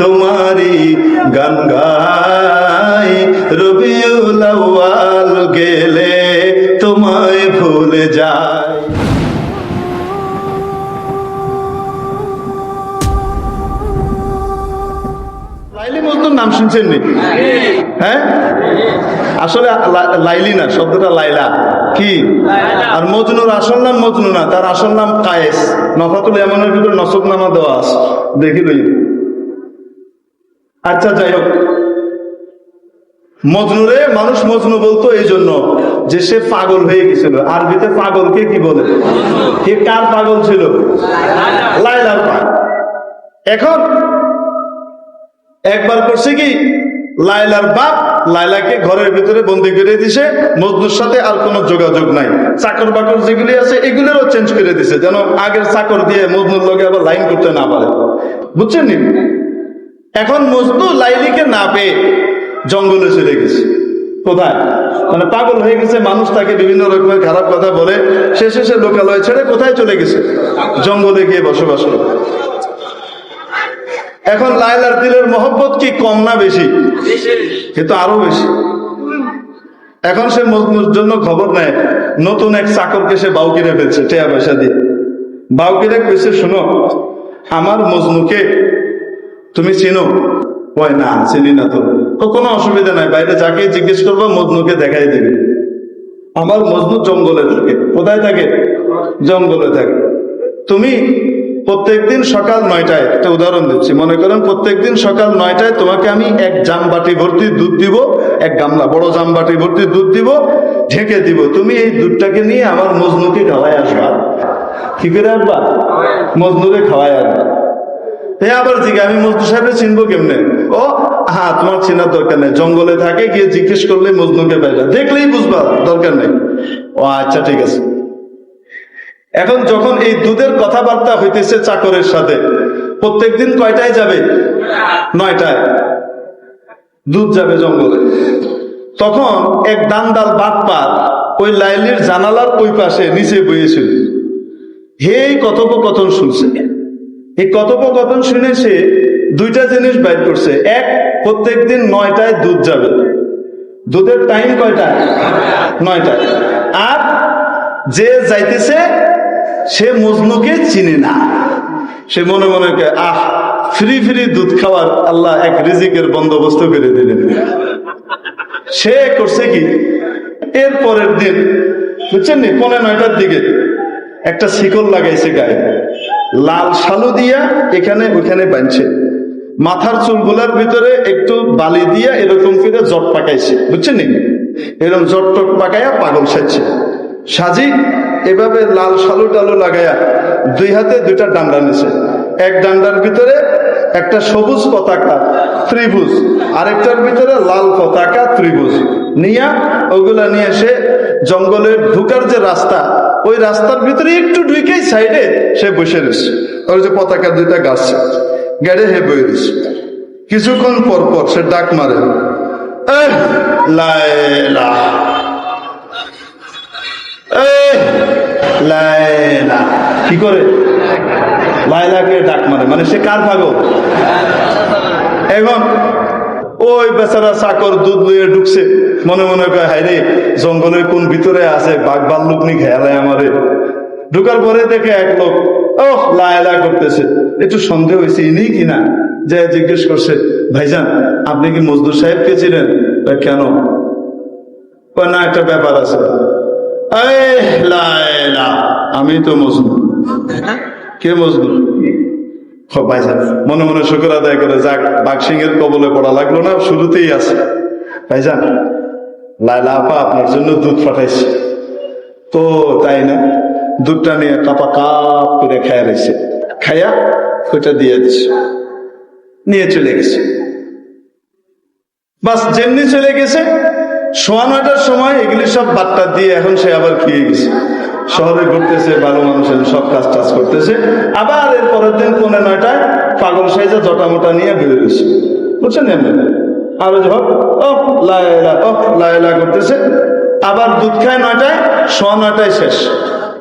তোমারি গান গাই। রবিউল আউয়াল গেলে তোমায় ভুলে যায়। লাইলি মজনুর নাম শুনছেন নি হ্যাঁ? আসলে লাইলি না শব্দটা লাইলা। কি? আর মজনুর আসল নাম মজনু না তার আসল নাম কায়েস। নফাতুল এমনের ভিতরে নসব নামা দেওয়া আছে। দেখি লই আচ্ছা যাই হোক। মজনুরে মানুষ মজনু বলতো এই জন্য যে সে পাগল হয়ে গেছিল। আরবিতে পাগলকে কি বলে? কে কার পাগল ছিল? লাইলার পাগল। এখন একবার করছে কি? লাইলার বাপ লাইলাকে ঘরের ভিতরে বন্দি করে দিছে মজদুর সাথে আর কোনো যোগাযোগ নাই। চাকর বাকর যেগুলি আছে, এগুলোরও চেঞ্জ করে দিছে, যেন আগের চাকর দিয়ে মজনুর লগে আবার লাইন করতে না পারে। বুঝছেন নি? এখন মজদু লাইলিকে না পেয়ে জঙ্গলে চলে গেছে। কোথায়? মানে পাগল হয়ে গেছে, মানুষ তাকে বিভিন্ন রকমের খারাপ কথা বলে, শেষে সে লোকালয় ছেড়ে কোথায় চলে গেছে? জঙ্গলে গিয়ে বসবাস করে। এখন লাইলার দিলের মহব্বত কি কম না বেশি? কিন্তু আরও বেশি। এখন সে মজনুর জন্য খবর নেয় নতুন এক চাকরকে সে বাউ কিনে ফেলছে টেয়া পয়সা দিয়ে। বাউ কিনে কইছে শোনো আমার মজনুকে তুমি চিনো? ওই না চিনি না তো। কোনো অসুবিধা নাই বাইরে যাকে জিজ্ঞেস করব মজনুকে দেখাই দিবে। আমার মজনু জঙ্গলে থাকে। কোথায় থাকে? জঙ্গলে থাকে। তুমি প্রত্যেকদিন সকাল নয়টায়, একটা উদাহরণ দিচ্ছি, মনে করেন প্রত্যেকদিন সকাল নয়টায় তোমাকে আমি এক জামবাটি ভর্তি দুধ দিব, এক গামলা, বড় জামবাটি ভর্তি দুধ দিব, ঢেকে দিব। তুমি এই দুধটাকে নিয়ে আমার মজনুকে খাওয়াই আসবা। কি করে আসবা? মজনুরে খাওয়াই আসবা। হ্যাঁ আবার জিজ্ঞা আমি মজনু সাহেবের চিনবো কেমনে? ও হ্যাঁ তোমার চেনার দরকার নেই। জঙ্গলে থাকে, গিয়ে জিজ্ঞেস করলে মজনুকে পাইলা দেখলেই বুঝবা, দরকার নেই। ও আচ্ছা ঠিক আছে। এখন যখন এই দুধের কথাবার্তা হইতেছে চাকরের সাথে, প্রত্যেকদিন কয়টায় যাবে? নয়টায়। দুধ যাবে জঙ্গলে। তখন এক দান্দাল বাটপার ওই লাইলির জানালার ওই পাশে নিচে বইয়েছিল। হেই কথোপকথন শুনছে। এই কথোপকথন শুনে সে দুইটা জিনিস বাইর করছে। এক প্রত্যেক দিন নয়টায় দুধ যাবে। দুধের টাইম কয়টায়? নয়টায়। আর যে যাইতেছে সে মজনুকে চিনে না। সে মনে মনে আহ, ফ্রি ফ্রি দুধ খাওয়ার আল্লাহ এক রিজিকের বন্দোবস্ত করে দিলেন। সে করছে কি? এর পরের দিন, বুঝছেন নি পনেরো নয়টার দিকে একটা শিকল লাগাইছে গায়ে। লাল শালু দিয়া এখানে ওইখানে বাঁধছে। মাথার চুলগুলার ভিতরে একটু বালি দিয়া এরকম করে জট পাকাইছে। বুঝছেন নি? এরকম জট টট পাকাইয়া পাগল সাজছে। সাজি এভাবে লাল সালু টালু লাগাইয়া দুই হাতে দুইটা ডান্ডা নিছে। এক ডান্ডার ভিতরে একটা সবুজ পতাকা ত্রিভুজ আরেকটার ভিতরে লাল পতাকা ত্রিভুজ। নিয়া ওগুলা নিয়ে এসে জঙ্গলের ঢুকার যে রাস্তা ওই রাস্তার ভিতরে একটু ঢুকেই সাইডে সে বসে রয়েছে। ওই যে পতাকা দুইটা গাছ গেড়ে হে বই রয়েছে। কিছুক্ষণ পর পর সে ডাক মারে এহ, লায়লা কি করে? লায়লাকে ডাক মারে। মানে সে কার পাগল? এখন ওই বেচারা চাকর দুধ লইয়ে ঢুকছে। মনে মনে কয় হাই রে জঙ্গলের কোন ভিতরে আছে? বাঘ ভাল্লুক নি খেয়ালায় আমারে। ঢুকার পরে দেখে এক লোক ও লায়লা করতেছে। একটু সন্দেহ হয়েছে, ইনি কিনা যে জিজ্ঞেস করছে, ভাইজান, আপনি কি মজদুর সাহেবকে ছিলেন কেন? না, একটা ব্যাপার আছে। আমি তো মজদুর কে ভাইজান মনে মনে শুক্র আদায় করে যাক বাক্সিং এর কবলে পড়া লাগল না শুরুতেই আছে। ভাইজান লাইলা আপা আপনার জন্য দুধ পাঠাইছে। তো তাই না দুধটা নিয়ে কাপা কাপ করে খায়া রয়েছে। খাইয়া ওইটা দিয়ে দিচ্ছে। নিয়ে চলে গেছে। বাস যেমনি চলে গেছে সোয়া নয়টার সময় এগুলি সব বার্তা দিয়ে এখন সে আবার খেয়ে গেছে। শহরে ঘুরতেছে, ভালো মানুষের সব কাজ টাজ করতেছে। আবার এর পরের দিন পৌনে নয়টায় পাগল সাইজে জটা মোটা নিয়ে বেরো গেছে। বুঝছেন আরও হোক ও লায়লা ও লায়লা করতেছে। আবার দুধ খায় নয়টায়, সোয়া নয়টায় শেষ।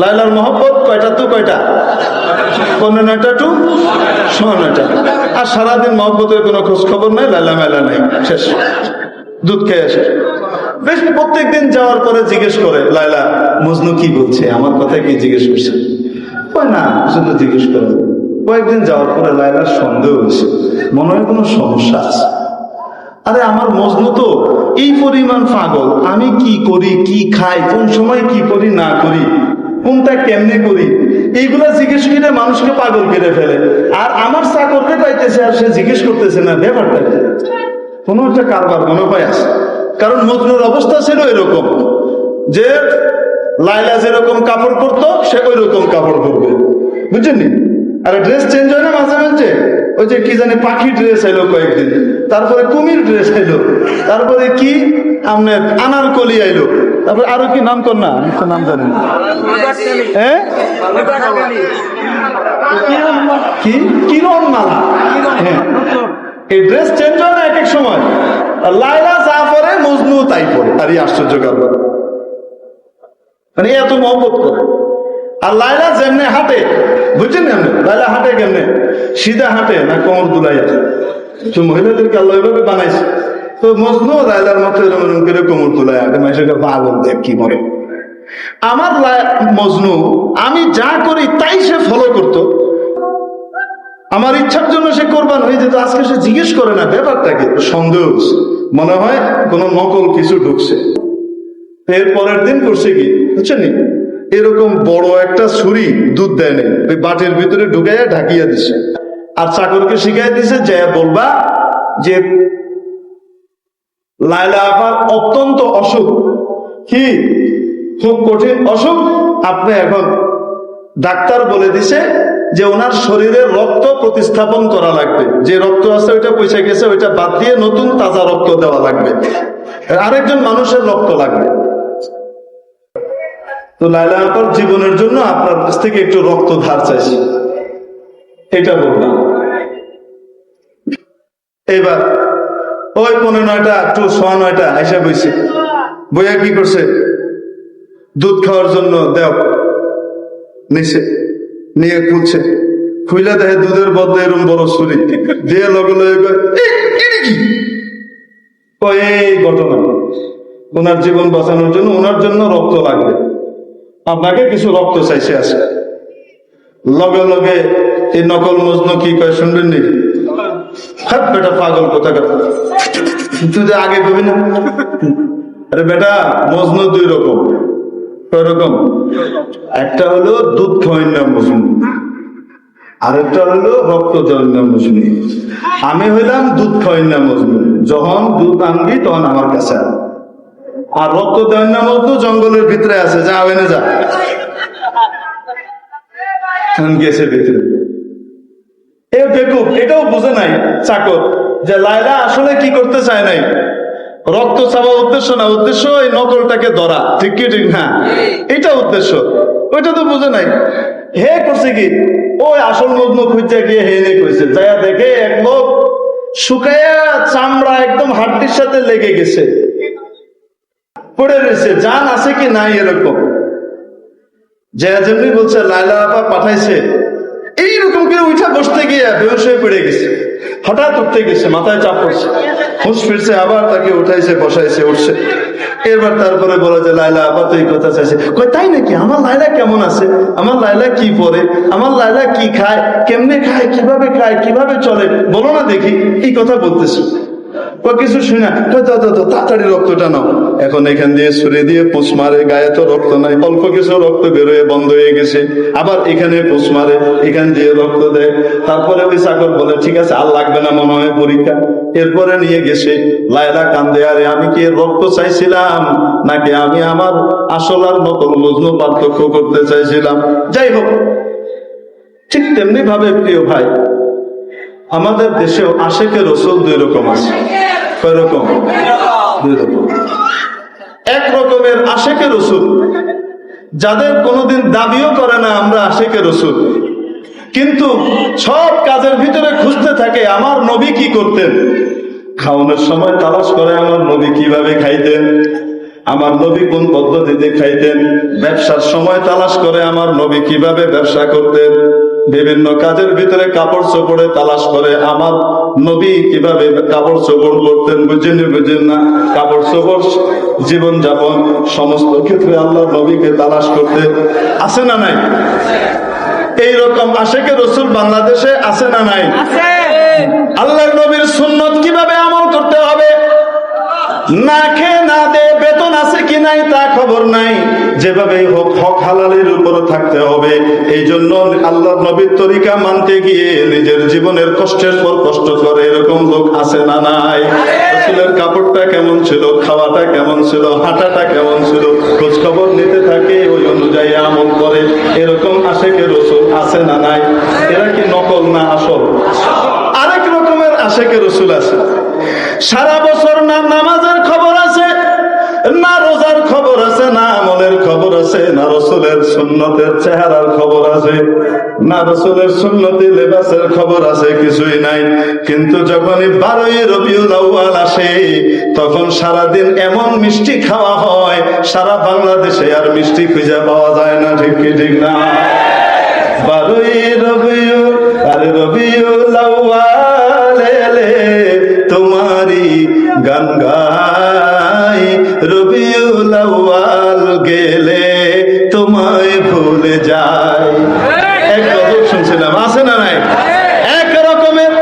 লাইলার মহব্বত কয়টা তো কয়টা? পনেরো নয়টা টু, সোয়া নয়টা। আর সারাদিন মহব্বতের কোনো খোঁজ খবর নাই, লাইলা মেলা নাই, শেষ। দুধ খেয়ে আসে। বেশ প্রত্যেকদিন যাওয়ার পরে জিজ্ঞেস করে লাইলা মজনু কি বলছে? আমার কথা কি জিজ্ঞেস করছে? কয়, না শুধু জিজ্ঞেস করে। কয়েকদিন যাওয়ার পরে লাইলার সন্দেহ হয়েছে। মনে হয় কোনো সমস্যা আছে। আরে, আমার মজনু তো এই পরিমাণ পাগল। আমি কি করি, কি খাই, কোন সময় কি করি, না করি, কোনটা কেমনে করি, এইগুলা জিজ্ঞেস করে মানুষকে পাগল কেড়ে ফেলে। আর আমার চাকরকে পাইতেছে আর সে জিজ্ঞেস করতেছে না, ব্যাপারটা কোনো একটা কারবার মনে পায় আছে। কারণ মজনুর অবস্থা ছিল এরকম যে লাইলা যেরকম কাপড় পরতো, সে ওই রকম কাপড় পরবে। বুঝছেন? আর ড্রেস চেঞ্জ হয় না মাঝে মাঝে? ওই যে কি জানি পাখি ড্রেস এলো কয়েকদিন। তারপরে কুমির ড্রেস এলো তারপরে কি? আপনার আনারকলি আইলো। তারপরে আরও কি নাম কর না? নাম জানি হ্যাঁ? কি? কিরণ মালা। হ্যাঁ। এই ড্রেস চেঞ্জ হয় না এক এক সময়? লাইলা যা পরে মজনু তাই পরে আর আশ্চর্য কারবার মানে এত মহব্বত করে। আর লাইলা যেমনে হাঁটে, বুঝছেন না লাইলা হাঁটে কেমনে? সিধা হাঁটে না কোমর দুলাইয়া? তো মহিলাদেরকে আল্লাহ এভাবে বানাইছে। তো মজনু লাইলার মতো এরকম এরকম করে কোমর তুলায় হাঁটে। মানুষের পাগল দেখ কি করে? আমার মজনু, আমি যা করি তাই সে ফলো করতো। আমার ইচ্ছার জন্য সে হয়ে যেত আজকে সে জিজ্ঞেস করে না, ব্যাপারটা কি? সন্দেহ। মনে হয় কোন নকল কিছু ঢুকছে। এর পরের দিন করছে কি? বুঝছেন এরকম বড় একটা ছুরি দুধ দেয় নাই। ওই বাটির ভিতরে ঢুকাইয়া ঢাকিয়া দিছে। আর চাকরকে শিখাই দিছে যে, বলবা যে লাইলা আপার অত্যন্ত অসুখ। কি খুব কঠিন অসুখ। আপনি এখন ডাক্তার বলে দিছে যে ওনার শরীরে রক্ত প্রতিস্থাপন করা লাগবে। যে রক্ত আছে ওইটা পয়সা গেছে, ওইটা বাদ দিয়ে নতুন তাজা রক্ত দেওয়া লাগবে। আরেকজন মানুষের রক্ত লাগবে। তো লাইলা আপার জীবনের জন্য আপনার কাছ থেকে একটু রক্ত ধার চাইছি। এটা বললাম। এবার ওই পনেরো নয়টা টু সোয়া নয়টা আইসা বইছে। বইয়া কি করছে? দুধ খাওয়ার জন্য দেও নিচে নিয়ে খুলছে খুইলা দেখে দুধের বদলে এরম বড় ছুরি। দিয়ে লগে লগে "এই, এটা কি?" কয়, এই ঘটনা। ওনার জীবন বাঁচানোর জন্য ওনার জন্য রক্ত লাগবে। আপনাকে কিছু রক্ত চাইছে আছে লগে লগে এই নকল মজনু কি কয় শুনবেন নি? হ্যাঁ বেটা পাগল কোথা তুই আগে কবি না। আরে বেটা মজনু দুই রকম। একটা হলো দুধ খাওয়াই না মজনু আরেকটা হলো রক্ত দেওয়ার নাম মজনু আমি হইলাম দুধ না মজনু যখন দুধ আনবি তখন আমার কাছে আর রক্ত দেওয়ার নাম মজনু জঙ্গলের ভিতরে আছে, যা ওখানে যা। এখন গেছে ভিতরে। এ বেকুব, এটাও বুঝে নাই চাকর যে লাইলা আসলে কি করতে চায় নাই। রক্ত চাওয়া উদ্দেশ্য না? উদ্দেশ্য এই নকলটাকে ধরা। ঠিক কি, ঠিক না? এটা উদ্দেশ্য। ওইটা তো বুঝে নাই। হে করছে কি? ওই আসল মজনু খুঁজতে গিয়ে হে নে কইছে, যায়া দেখে এক লোক শুকায়া চামড়া একদম হাড্ডির সাথে লেগে গেছে। পড়ে রয়েছে। জান আছে কি নাই এরকম? যে যেমনি বলছে লাইলা আপা পাঠাইছে। এইরকম করে উঠা বসতে গিয়ে বেহস হয়ে পড়ে গেছে। হঠাৎ উঠতে গেছে, মাথায় চাপ পড়ছে। হুঁশ ফিরছে, আবার তাকে উঠাইছে, বসাইছে, উঠছে। এবার তারপরে বলে যে লাইলা আবার তো এই কথা চাইছে কই, তাই নাকি? আমার লাইলা কেমন আছে? আমার লাইলা কি পরে? আমার লাইলা কি খায়? কেমনে খায়? কীভাবে খায়? কীভাবে চলে? বলো না দেখি, এই কথা বলতেছি। কিছু শুনে তাড়াতাড়ি এখন এখান দিয়ে দিয়ে পোষ মারে, গায়ে তো রক্ত নাই, অল্প কিছু রক্ত বেরোয়, বন্ধ হয়ে গেছে। আবার এখানে পোষ মারে, এখান দিয়ে রক্ত দেয়। তারপরে ওই চাকর বলে, ঠিক আছে, আর লাগবে না মনে হয় পরীক্ষা। এরপরে নিয়ে গেছে লাইলা কান্দে, আরে, আমি কি রক্ত চাইছিলাম? নাকি আমি আমার আসল আর নকল মজনু পার্থক্য করতে চাইছিলাম? যাই হোক, ঠিক তেমনি ভাবে প্রিয় ভাই আমাদের দেশেও আশেকের রসুল দুই রকম আছে কয় রকম? দুই রকম। এক রকমের আশেকের রসুল। যাদের কোনোদিন দাবিও করে না আমরা আশেকের রসুল। কিন্তু সব কাজের ভিতরে খুঁজতে থাকে, আমার নবী কি করতেন? খাওয়ানোর সময় তালাশ করে, আমার নবী কীভাবে খাইতেন? আমার নবী কোন পদ্ধতিতে খাইতেন? ব্যবসার সময় তালাশ করে, আমার নবী কীভাবে ব্যবসা করতেন? বিভিন্ন কাজের ভিতরে কাপড় চোপড়ে তালাশ করে আমার নবী কীভাবে কাপড় চোপড় করতেন বুঝেন বুঝেন না। কাপড় চোপড় জীবন যাপন সমস্ত ক্ষেত্রে আল্লাহ নবীকে তালাশ করতে আছে না নাই? এইরকম আশেকে রসুল বাংলাদেশে আছে না নাই? আল্লাহর নবীর সুন্নত কীভাবে আমল করতে হবে? না খেয়ে না দে বেতন আছে কি নাই তা খবর নাই। যেভাবে হোক হক হালালের উপরে থাকতে হবে। এই জন্য আল্লাহ নবীর তরিকা মানতে গিয়ে নিজের জীবনের কষ্টের পর কষ্ট করে এরকম লোক আছে না নাই? রসুলের কাপড়টা কেমন ছিল, খাওয়াটা কেমন ছিল, হাঁটাটা কেমন ছিল খোঁজ খবর নিতে থাকে ওই অনুযায়ী আমল করে। এরকম আশেকে রসুল আছে না নাই? এরা কি নকল না আসল? আরেক রকমের আশেকে রসুল আছে। সারা বছর না নামাজের খবর আছে, না রসুলের সুন্নতের চেহারার খবর আছে, না রসুলের সুন্নতি লেবাসের খবর আছে, কিছুই নাই। কিন্তু যখনই বারোই রবিউল আউয়াল আসে, তখন সারাদিন এমন মিষ্টি খাওয়া হয়, সারা বাংলাদেশে আর মিষ্টি খুঁজে পাওয়া যায় না, ঠিক কি, ঠিক না? বারোই রবিউ আরে রবিউ লাউয়ালে তোমারি গান গাই রবিউ লাউয়াল গেলে তোমায় ভুলে যায় এক শুনছিলাম আছে না নাই? এক রকমের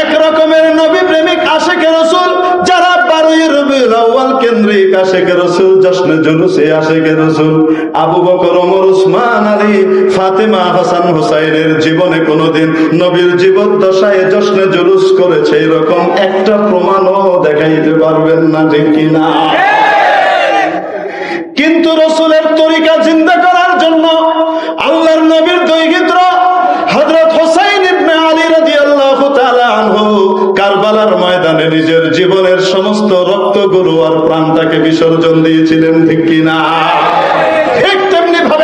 এক রকমের নবী প্রেমিক আশেকে রসুল যারা বারোই রবিউল আউয়াল কেন্দ্রিক আশেকে রসুল জশ্নে জুলুসে আশেকে রসুল আবু বকর ওমর উসমান আলী ফাতেমা হাসান হুসাইনের জীবনে কোনোদিন নবীর জীবন দশায় জশ্নে জুলুস করেছে এরকম একটা প্রমাণও দেখাইতে পারবেন না ঠিক কিনা? সমস্ত রক্তগুলো আর প্রাণটাকে বিসর্জন দিয়েছিলেন ঠিক কিনা? ঠিক তেমনি ভাবে